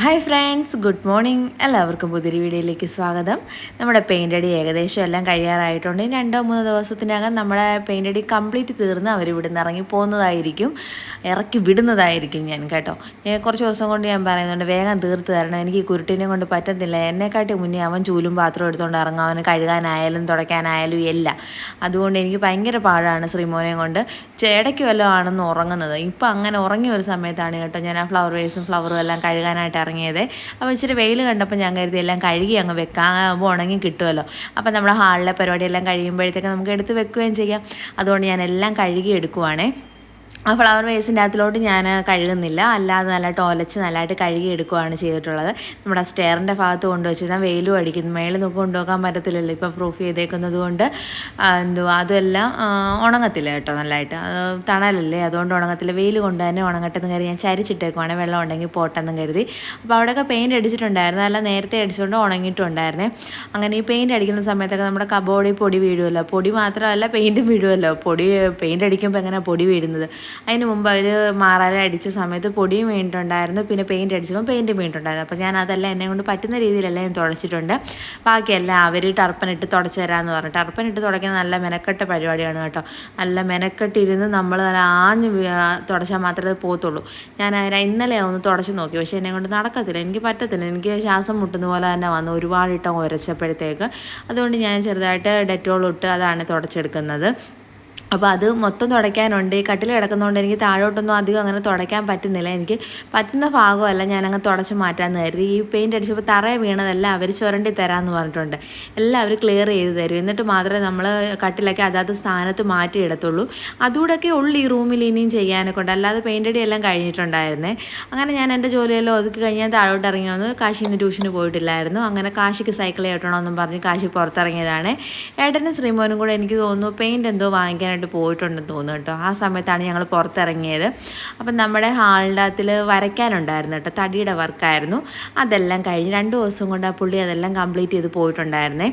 Hi friends good morning എല്ലാവർക്കും പുതിയൊരു വീഡിയോയിലേക്ക് സ്വാഗതം. നമ്മുടെ പെയിന്റ് അടി ഏകദേശം എല്ലാം കഴിയാറായിട്ടുണ്ട്. രണ്ടോ മൂന്നോ ദിവസത്തിനകം നമ്മുടെ പെയിന്റ് അടി കംപ്ലീറ്റ് തീർന്ന് അവർ ഇവിടുന്ന് ഇറങ്ങി പോകുന്നതായിരിക്കും. ഇറക്കി വിടുന്നതായിരിക്കും ഞാൻ കേട്ടോ. ഞാൻ കുറച്ച് ദിവസം കൊണ്ട് ഞാൻ പറയുന്നുണ്ട് വേഗം തീർത്ത് തരണം. എനിക്ക് ഈ കുരുട്ടിനെ കൊണ്ട് പറ്റത്തില്ല. എന്നെക്കാട്ടി മുന്നേ അവൻ ചൂലും പാത്രം എടുത്തുകൊണ്ട് ഇറങ്ങും. അവന് കഴുകാനായാലും തുടയ്ക്കാനായാലും എല്ലാം അതുകൊണ്ട് എനിക്ക് ഭയങ്കര പാടാണ് ശ്രീമോനെ കൊണ്ട്. ഇടയ്ക്ക് വല്ലതും ആണെന്ന് ഉറങ്ങുന്നത്. ഇപ്പം അങ്ങനെ ഉറങ്ങിയ ഒരു സമയത്താണ് കേട്ടോ ഞാൻ ആ ഫ്ലവർ വേസും ഫ്ലവറും എല്ലാം കഴുകാനായിട്ട് ഇറങ്ങിയത്. അപ്പോൾ ഇച്ചിരി വെയിൽ കണ്ടപ്പോൾ ഞാൻ കരുതി എല്ലാം കഴുകി അങ്ങ് വെക്കാകുമ്പോൾ ഉണങ്ങി കിട്ടുമല്ലോ. അപ്പോൾ നമ്മുടെ ഹാളിലെ പരിപാടിയെല്ലാം കഴിയുമ്പോഴത്തേക്ക് നമുക്ക് എടുത്ത് വെക്കുകയും ചെയ്യാം. അതുകൊണ്ട് ഞാൻ എല്ലാം കഴുകി എടുക്കുവാണേ. ആ ഫ്ലവർ വേസിന്റെ അകത്തിലോട്ട് ഞാൻ കഴുകുന്നില്ല. അല്ലാതെ നല്ല ടോലച്ച് നല്ലതായിട്ട് കഴുകി എടുക്കുകയാണ് ചെയ്തിട്ടുള്ളത്. നമ്മുടെ സ്റ്റെയറിന്റെ ഭാഗത്ത് കൊണ്ടുവച്ചിരുന്നാൽ വെയിലും അടിക്കുന്നു. മേളിൽ നമുക്ക് കൊണ്ടുപോകാൻ പറ്റത്തില്ലല്ലോ. ഇപ്പോൾ പ്രൂഫ് ചെയ്തേക്കുന്നത് കൊണ്ട് എന്തുവാ അതെല്ലാം ഉണങ്ങത്തില്ല കേട്ടോ നല്ലതായിട്ട് തണലല്ലേ? അതുകൊണ്ട് ഉണങ്ങത്തില്ല. വെയിൽ കൊണ്ട് തന്നെ ഉണങ്ങട്ടെന്ന് കരുതി ഞാൻ ചരിച്ചിട്ടേക്കുവാണ്. വെള്ളം ഉണ്ടെങ്കിൽ പോട്ടെന്നും കരുതി. അപ്പോൾ അവിടെയൊക്കെ പെയിന്റ് അടിച്ചിട്ടുണ്ടായിരുന്നു. അല്ല നേരത്തെ അടിച്ചുകൊണ്ട് ഉണങ്ങിയിട്ടുണ്ടായിരുന്നേ. അങ്ങനെ ഈ പെയിന്റ് അടിക്കുന്ന സമയത്തൊക്കെ നമ്മുടെ കബോർഡിൽ പൊടി വീഴുമല്ലോ പൊടി മാത്രമല്ല പെയിന്റും വീഴുമല്ലോ പൊടി പെയിന്റ് അടിക്കുമ്പോൾ എങ്ങനെയാണ് പൊടി വീഴുന്നത്? അതിന് മുമ്പ് അവർ മാറാല അടിച്ച സമയത്ത് പൊടിയും വീണിട്ടുണ്ടായിരുന്നു. പിന്നെ പെയിന്റ് അടിച്ചപ്പോൾ പെയിന്റും വീണിട്ടുണ്ടായിരുന്നു. അപ്പോൾ ഞാൻ അതെല്ലാം എന്നെ കൊണ്ട് പറ്റുന്ന രീതിയിലെല്ലാം ഞാൻ തുടച്ചിട്ടുണ്ട്. ബാക്കിയെല്ലാം അവർ ടർപ്പനിട്ട് തുടച്ച് തരാമെന്ന് പറഞ്ഞു. ടർപ്പനിട്ട് തുടയ്ക്കുന്ന നല്ല മെനക്കെട്ട പരിപാടിയാണ് കേട്ടോ. നല്ല മെനക്കെട്ടിരുന്ന് നമ്മൾ ആഞ്ഞ് തുടച്ചാൽ മാത്രമേ പോകത്തുള്ളൂ. ഞാൻ ഇന്നലെ ഒന്ന് തുടച്ച് നോക്കി. പക്ഷേ എന്നെ കൊണ്ട് നടക്കത്തില്ല. എനിക്ക് പറ്റത്തില്ല. എനിക്ക് ശ്വാസം മുട്ടുന്ന പോലെ തന്നെ വന്നു. ഒരുപാട് ഇട്ടം ഉരച്ചപ്പോഴത്തേക്ക്. അതുകൊണ്ട് ഞാൻ ചെറുതായിട്ട് ഡെറ്റോൾ ഇട്ട് അതാണ് തുടച്ചെടുക്കുന്നത്. അപ്പോൾ അത് മൊത്തം തുടയ്ക്കാനുണ്ട്. കട്ടിൽ കിടക്കുന്നതുകൊണ്ട് എനിക്ക് താഴോട്ടൊന്നും അധികം അങ്ങനെ തുടയ്ക്കാൻ പറ്റുന്നില്ല. എനിക്ക് പറ്റുന്ന ഭാഗമല്ല ഞാനങ്ങ് തുടച്ച് മാറ്റാമെന്ന് കരുതി. ഈ പെയിന്റ് അടിച്ചപ്പോൾ തറ വീണതെല്ലാം അവർ ചുരണ്ടി തരാമെന്ന് പറഞ്ഞിട്ടുണ്ട്. എല്ലാം അവർ ക്ലിയർ ചെയ്ത് തരും. എന്നിട്ട് മാത്രമേ നമ്മൾ കട്ടിലൊക്കെ അതാത് സ്ഥാനത്ത് മാറ്റിയിടത്തുള്ളൂ അതുകൂടെയൊക്കെ ഉള്ളു ഈ റൂമിൽ ഇനിയും ചെയ്യാനൊക്കെ ഉണ്ട്. അല്ലാതെ പെയിന്റ് അടി എല്ലാം കഴിഞ്ഞിട്ടുണ്ടായിരുന്നേ. അങ്ങനെ ഞാൻ എന്റെ ജോലിയെല്ലാം ഒതുക്കി കഴിഞ്ഞാൽ താഴോട്ട് ഇറങ്ങി വന്ന് കാശിയിൽ ട്യൂഷന് പോയിട്ടില്ലായിരുന്നു. അങ്ങനെ കാശിക്ക് സൈക്കിൾ ചവിട്ടണമെന്നും പറഞ്ഞ് കാശി പുറത്തിറങ്ങിയതാണ്. ഏട്ടനും ശ്രീമോനും കൂടെ എനിക്ക് തോന്നുന്നു പെയിന്റ് എന്തോ വാങ്ങിക്കാൻ ആയിട്ട് പോയിട്ടുണ്ടെന്ന് തോന്നുന്നു കേട്ടോ. ആ സമയത്താണ് ഞങ്ങൾ പുറത്തിറങ്ങിയത്. അപ്പം നമ്മുടെ ഹാളിന്റെ അകത്തിൽ വരയ്ക്കാനുണ്ടായിരുന്നു കേട്ടോ. തടിയുടെ വർക്കായിരുന്നു അതെല്ലാം കഴിഞ്ഞ് രണ്ട് ദിവസം കൊണ്ട് ആ പുള്ളി അതെല്ലാം കംപ്ലീറ്റ് ചെയ്ത് പോയിട്ടുണ്ടായിരുന്നേ.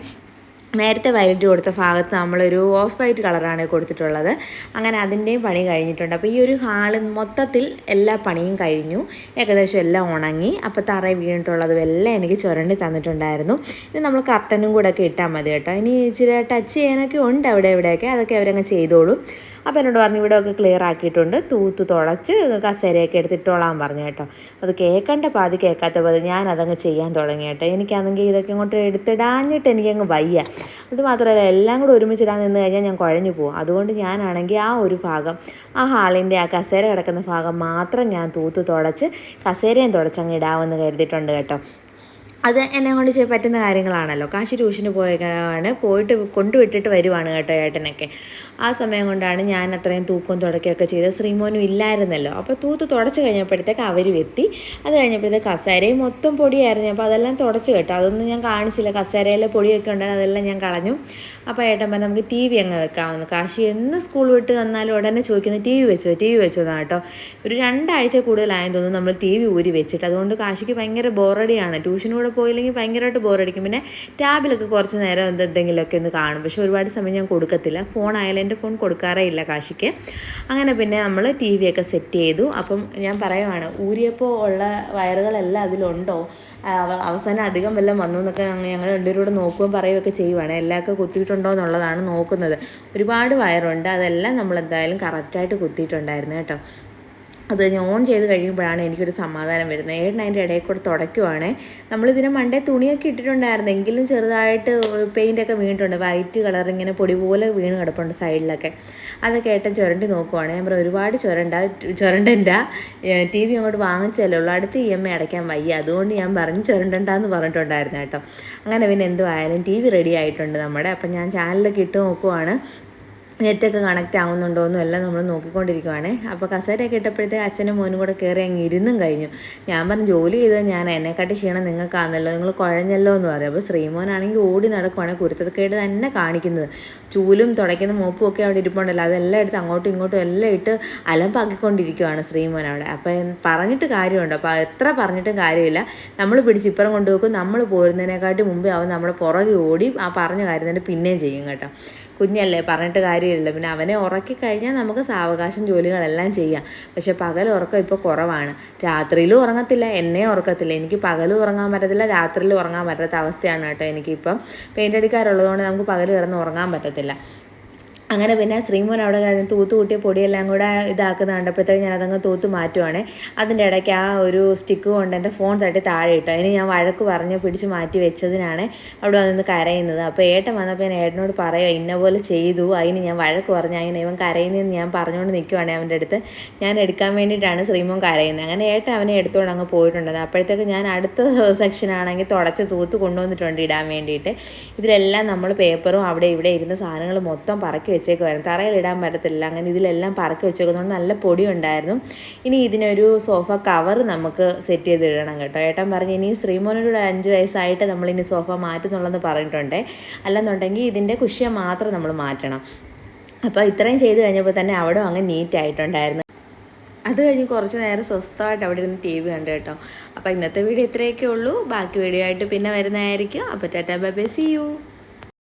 നേരത്തെ വയലറ്റ് കൊടുത്ത ഭാഗത്ത് നമ്മളൊരു ഓഫ് വൈറ്റ് കളറാണ് കൊടുത്തിട്ടുള്ളത്. അങ്ങനെ അതിന്റെയും പണി കഴിഞ്ഞിട്ടുണ്ട്. അപ്പോൾ ഈ ഒരു ഹാൾ മൊത്തത്തിൽ എല്ലാ പണിയും കഴിഞ്ഞു. ഏകദേശം എല്ലാം ഉണങ്ങി. അപ്പോൾ തറ വീണിട്ടുള്ളതും എല്ലാം എനിക്ക് ചുരണ്ടി തന്നിട്ടുണ്ടായിരുന്നു. ഇനി നമ്മൾ കർട്ടനും കൂടെ ഒക്കെ ഇട്ടാൽ മതി കേട്ടോ. ഇനി ഇച്ചിരി ടച്ച് ചെയ്യാനൊക്കെ ഉണ്ട് അവിടെ എവിടെയൊക്കെ അതൊക്കെ അവരങ്ങ് ചെയ്തോളും. അപ്പോൾ എന്നോട് പറഞ്ഞു ഇവിടെ ഒക്കെ ക്ലിയർ ആക്കിയിട്ടുണ്ട്. തൂത്ത് തുടച്ച് കസേരയൊക്കെ എടുത്തിട്ടോളാൻ പറഞ്ഞു കേട്ടോ. അത് കേൾക്കേണ്ട പാതി കേൾക്കാത്ത പാതി ഞാൻ അതങ്ങ് ചെയ്യാൻ തുടങ്ങി കേട്ടോ. എനിക്കാണെങ്കിൽ ഇതൊക്കെ ഇങ്ങോട്ട് എടുത്തിടാഞ്ഞിട്ട് എനിക്കങ്ങ് വയ്യ. അത് മാത്രമല്ല എല്ലാം കൂടെ ഒരുമിച്ചിടാൻ നിന്ന് കഴിഞ്ഞാൽ ഞാൻ കുഴഞ്ഞു പോകും. അതുകൊണ്ട് ഞാനാണെങ്കിൽ ആ ഒരു ഭാഗം ആ ഹാളിന്റെ ആ കസേര കിടക്കുന്ന ഭാഗം മാത്രം ഞാൻ തൂത്ത് തുടച്ച് കസേരയും തുടച്ചങ്ങ് ഇടാമെന്ന് കരുതിയിട്ടുണ്ട് കേട്ടോ. അത് എന്നെ കൊണ്ട് ചെയ്യാൻ പറ്റുന്ന കാര്യങ്ങളാണല്ലോ. കാശി ട്യൂഷന് പോയാണ് പോയിട്ട് കൊണ്ടുവിട്ടിട്ട് വരുവാണ് കേട്ടോ ഏട്ടനൊക്കെ. ആ സമയം കൊണ്ടാണ് ഞാൻ അത്രയും തൂക്കം തുടക്കുകയൊക്കെ ചെയ്തത്. ശ്രീമോനും ഇല്ലായിരുന്നല്ലോ. അപ്പോൾ തൂത്ത് തുടച്ച് കഴിഞ്ഞപ്പോഴത്തേക്ക് അവർ എത്തി. അത് കഴിഞ്ഞപ്പോഴത്തേക്ക് കസേരയും മൊത്തം പൊടിയായിരുന്നു. അപ്പോൾ അതെല്ലാം തുടച്ച് കേട്ടോ. അതൊന്നും ഞാൻ കാണിച്ചില്ല. കസേരയിലെ പൊടിയൊക്കെ ഉണ്ടായിരുന്നു അതെല്ലാം ഞാൻ കളഞ്ഞു. അപ്പോൾ ഏട്ടൻ പറഞ്ഞാൽ നമുക്ക് ടി വി അങ്ങ് വെക്കാമെന്ന്. കാശി എന്ന് സ്കൂൾ വിട്ട് വന്നാലും ഉടനെ ചോദിക്കുന്നത് ടി വി വെച്ചോ? ടി വി വെച്ചോ എന്നാണ് കേട്ടോ. ഒരു രണ്ടാഴ്ച കൂടുതലായെന്ന് തോന്നുന്നു നമ്മൾ ടി വി ഊരി വെച്ചിട്ട്. അതുകൊണ്ട് കാശിക്ക് ഭയങ്കര ബോറടിയാണ്. ട്യൂഷനൂടെ പോയില്ലെങ്കിൽ ഭയങ്കരമായിട്ട് ബോറടിക്കും. പിന്നെ ടാബിലൊക്കെ കുറച്ച് നേരം എന്തെങ്കിലുമൊക്കെ ഒന്ന് കാണും. പക്ഷെ ഒരുപാട് സമയം ഞാൻ കൊടുക്കത്തില്ല. ഫോൺ ആയാലും എന്റെ ഫോൺ കൊടുക്കാറേ ഇല്ല കാശിക്ക്. അങ്ങനെ പിന്നെ നമ്മൾ ടി വി ഒക്കെ സെറ്റ് ചെയ്തു. അപ്പം ഞാൻ പറയുവാണ് ഊരിയപ്പോൾ ഉള്ള വയറുകളെല്ലാം അതിലുണ്ടോ? അവസാനം അധികം വല്ലതും വന്നു എന്നൊക്കെ ഞങ്ങൾ രണ്ടുപേരും കൂടെ നോക്കുകയും പറയുകയൊക്കെ ചെയ്യുവാണ്. എല്ലാവർക്കും കുത്തിയിട്ടുണ്ടോ എന്നുള്ളതാണ് നോക്കുന്നത്. ഒരുപാട് വയറുണ്ട്. അതെല്ലാം നമ്മൾ എന്തായാലും കറക്റ്റായിട്ട് കുത്തിയിട്ടുണ്ടായിരുന്നു കേട്ടോ. അത് ഞാൻ ഓൺ ചെയ്ത് കഴിയുമ്പോഴാണ് എനിക്കൊരു സമാധാനം വരുന്നത്. ഏട്ടൻ അതിന്റെ ഇടയിൽ കൂടെ തുടയ്ക്കുവാണേ. നമ്മളിതിന് മണ്ടേ തുണിയൊക്കെ ഇട്ടിട്ടുണ്ടായിരുന്നു. എങ്കിലും ചെറുതായിട്ട് പെയിന്റൊക്കെ വീണിട്ടുണ്ട്. വൈറ്റ് കളർ ഇങ്ങനെ പൊടി പോലെ വീണ് കിടപ്പുണ്ട് സൈഡിലൊക്കെ അതൊക്കെ ഏട്ടൻ ചുരണ്ടി നോക്കുവാണ്. ഞാൻ പറയാം ഒരുപാട് ചുരണ്ട ചുരണ്ടന്റ ടി വി അങ്ങോട്ട് വാങ്ങിച്ചല്ലേ ഉള്ളൂ. അടുത്ത് ഇ എം ഐ അടയ്ക്കാൻ വയ്യ. അതുകൊണ്ട് ഞാൻ പറഞ്ഞു ചുരണ്ടണ്ടെന്ന് പറഞ്ഞിട്ടുണ്ടായിരുന്നു കേട്ടോ. അങ്ങനെ പിന്നെ എന്തുവായാലും ടി വി റെഡി ആയിട്ടുണ്ട് നമ്മുടെ. അപ്പം ഞാൻ ചാനലൊക്കെ ഇട്ട് നോക്കുവാണ്. നെറ്റൊക്കെ കണക്റ്റ് ആവുന്നുണ്ടോ എന്നും എല്ലാം നമ്മൾ നോക്കിക്കൊണ്ടിരിക്കുവാണ്. അപ്പോൾ കസേരയൊക്കെ ഇട്ടപ്പോഴത്തേക്ക് അച്ഛനും മോനും കൂടെ കയറി അങ്ങ് ഇരുന്നും കഴിഞ്ഞു. ഞാൻ പറഞ്ഞു ജോലി ചെയ്തത് ഞാൻ എന്നെക്കാട്ടി ക്ഷീണം നിങ്ങൾക്കാണല്ലോ നിങ്ങൾ കുഴഞ്ഞല്ലോ എന്ന് പറയും. അപ്പോൾ ശ്രീമോനാണെങ്കിൽ ഓടി നടക്കുവാണ് കുരുത്തക്കേട് തന്നെ കാണിക്കുന്നത്. ചൂലും തുടയ്ക്കുന്ന മോപ്പും ഒക്കെ അവിടെ ഇരിപ്പുണ്ടല്ലോ. അതെല്ലാം എടുത്ത് അങ്ങോട്ടും ഇങ്ങോട്ടും എല്ലാം ഇട്ട് അലമ്പാക്കിക്കൊണ്ടിരിക്കുവാണ് ശ്രീമോൻ അവിടെ. അപ്പം പറഞ്ഞിട്ട് കാര്യമുണ്ട്. അപ്പോൾ എത്ര പറഞ്ഞിട്ടും കാര്യമില്ല. നമ്മൾ പിടിച്ച് ഇപ്പുറം കൊണ്ടുപോക്കും നമ്മൾ പോരുന്നതിനെക്കാട്ടി മുമ്പേ അവൻ നമ്മുടെ പുറകെ ഓടി ആ പറഞ്ഞ കാര്യം തന്നെ പിന്നെയും ചെയ്യും കേട്ടോ. കുഞ്ഞല്ലേ പറഞ്ഞിട്ട് കാര്യമില്ലല്ലോ. പിന്നെ അവനെ ഉറക്കി കഴിഞ്ഞാൽ നമുക്ക് സാവകാശം ജോലികളെല്ലാം ചെയ്യാം. പക്ഷെ പകൽ ഉറക്കം ഇപ്പോൾ കുറവാണ്. രാത്രിയിലും ഉറങ്ങത്തില്ല എന്നെ ഉറക്കത്തില്ല. എനിക്ക് പകലും ഉറങ്ങാൻ പറ്റത്തില്ല രാത്രിയിൽ ഉറങ്ങാൻ പറ്റാത്ത അവസ്ഥയാണ് കേട്ടോ എനിക്കിപ്പം. പെയിന്റ് അടിക്കാറുള്ളതുകൊണ്ട് നമുക്ക് പകൽ കിടന്ന് ഉറങ്ങാൻ പറ്റത്തില്ല. അങ്ങനെ പിന്നെ ശ്രീമോൻ അവിടെ കിടന്ന് തൂത്ത് കൂട്ടിയ പൊടിയെല്ലാം കൂടെ ഇതാക്കുന്ന കണ്ടപ്പോഴത്തേക്ക് ഞാൻ അതങ്ങ് തൂത്ത് മാറ്റുവാണ്. അതിന്റെ ഇടയ്ക്ക് ആ ഒരു സ്റ്റിക്ക് കൊണ്ട് എന്റെ ഫോൺ തട്ടി താഴെ ഇട്ടു. അതിന് ഞാൻ വഴക്ക് പറഞ്ഞ് പിടിച്ച് മാറ്റി വെച്ചതിനാണ് അവിടെ വന്നിന്ന് കരയുന്നത്. അപ്പോൾ ഏട്ടൻ വന്നപ്പോൾ ഞാൻ ഏട്ടനോട് പറയുക ഇന്ന പോലെ ചെയ്തു. അതിന് ഞാൻ വഴക്ക് പറഞ്ഞു അങ്ങനെ ഇവൻ കരയുന്നതെന്ന് ഞാൻ പറഞ്ഞുകൊണ്ട് നിൽക്കുവാണ് അവന്റെ അടുത്ത്. ഞാൻ എടുക്കാൻ വേണ്ടിയിട്ടാണ് ശ്രീമോൻ കരയുന്നത്. അങ്ങനെ ഏട്ടൻ അവനെ എടുത്തുകൊണ്ട് അങ്ങ് പോയിട്ടുണ്ടത് അപ്പോഴത്തേക്ക് ഞാൻ അടുത്ത സെക്ഷനാണെങ്കിൽ തുടച്ച് തൂത്ത് കൊണ്ടുവന്നിട്ടുണ്ട് ഇടാൻ വേണ്ടിയിട്ട്. ഇതിലെല്ലാം നമ്മൾ പേപ്പറും അവിടെ ഇവിടെ ഇരുന്ന സാധനങ്ങൾ മൊത്തം പറക്കി വെച്ചേക്കുമായിരുന്നു തറയിലിടാൻ പറ്റത്തില്ല. അങ്ങനെ ഇതിലെല്ലാം പറക്കി വെച്ചേക്കുന്നതുകൊണ്ട് നല്ല പൊടി ഉണ്ടായിരുന്നു ഇനി ഇതിനൊരു സോഫ കവർ നമുക്ക് സെറ്റ് ചെയ്ത് ഇടണം കേട്ടോ. ഏട്ടൻ പറഞ്ഞ് ഇനി ശ്രീമോനോട് അഞ്ച് വയസ്സായിട്ട് നമ്മൾ ഇനി സോഫ മാറ്റുന്നുള്ളെന്ന് പറഞ്ഞിട്ടുണ്ട്. അല്ലെന്നുണ്ടെങ്കിൽ ഇതിന്റെ കുഷ്യ മാത്രം നമ്മൾ മാറ്റണം. അപ്പോൾ ഇത്രയും ചെയ്ത് കഴിഞ്ഞപ്പോൾ തന്നെ അവിടെ അങ്ങ് നീറ്റ് ആയിട്ടുണ്ടായിരുന്നു. അത് കഴിഞ്ഞ് കുറച്ച് നേരം സ്വസ്ഥമായിട്ട് അവിടെ ഇരുന്ന് ടി വി കണ്ടു കേട്ടോ. അപ്പോൾ ഇന്നത്തെ വീഡിയോ ഇത്രയൊക്കെ ഉള്ളൂ. ബാക്കി വീഡിയോ ആയിട്ട് പിന്നെ വരുന്നതായിരിക്കും. അപ്പോൾ tata bye bye see you